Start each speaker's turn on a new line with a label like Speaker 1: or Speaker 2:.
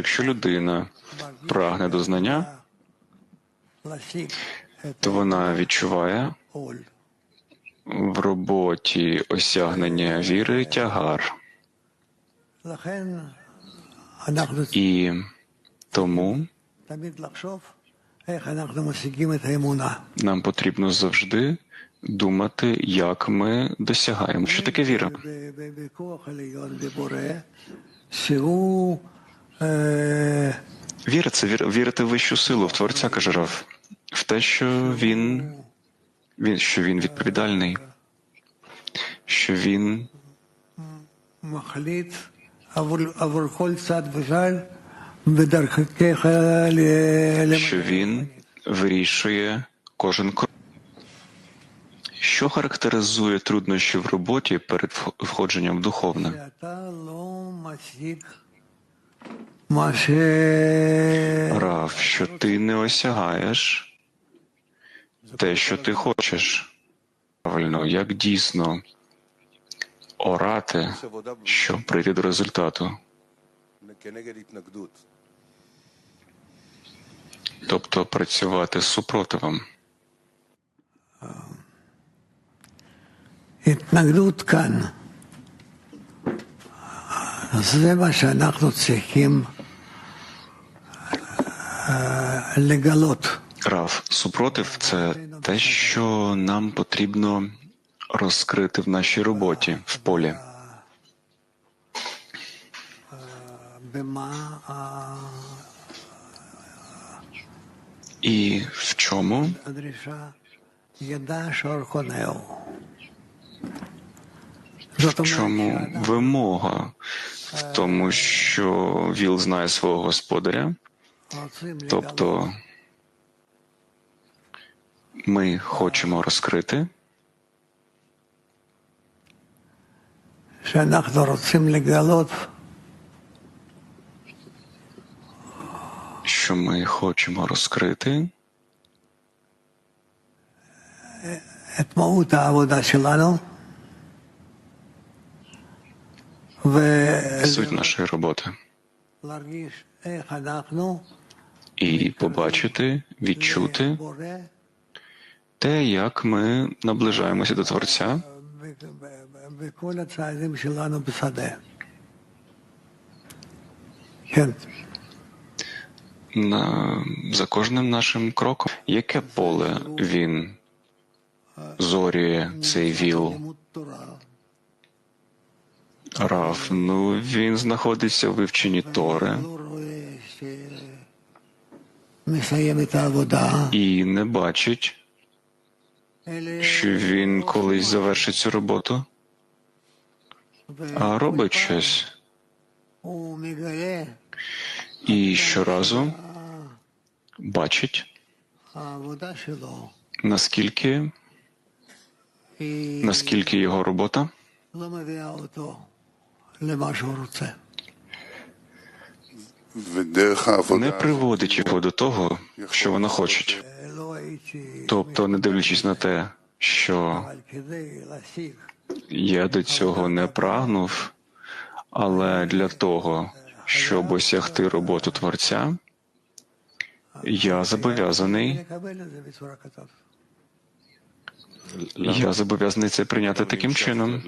Speaker 1: Якщо людина прагне до знання, то вона відчуває в роботі осягнення віри тягар. І тому нам потрібно завжди думати, як ми досягаємо. Що таке віра? Віра це вірити в вищу силу, в творця каже Раф, в те, що він, він, що він відповідальний, що він що він вирішує кожен крок. Що характеризує труднощі в роботі перед входженням в духовне? Рав, що ти не осягаєш те, що ти хочеш. Правильно, як дійсно орати, щоб прийти до результату. Тобто працювати з супротивом.
Speaker 2: Це
Speaker 1: Рав, супротив, це те, що нам потрібно розкрити в нашій роботі в полі. І в чому? В чому вимога в тому, що віл знає свого господаря? Тобто ми хочемо розкрити, що ми хочемо розкрити. Суть нашої роботи і побачити, відчути те, як ми наближаємося до Творця. На, за кожним нашим кроком, яке поле він зорює цей віл? Раф. ну він знаходиться в вивченні Тори і не бачить, що він колись завершить цю роботу, а робить щось. І щоразу бачить, наскільки наскільки його робота? не приводить його до того, що
Speaker 2: вони хочуть.
Speaker 1: Тобто, не дивлячись на те, що я до цього не прагнув, але для того, щоб осягти роботу творця, я зобов'язаний. Я зобов'язаний це прийняти таким чином.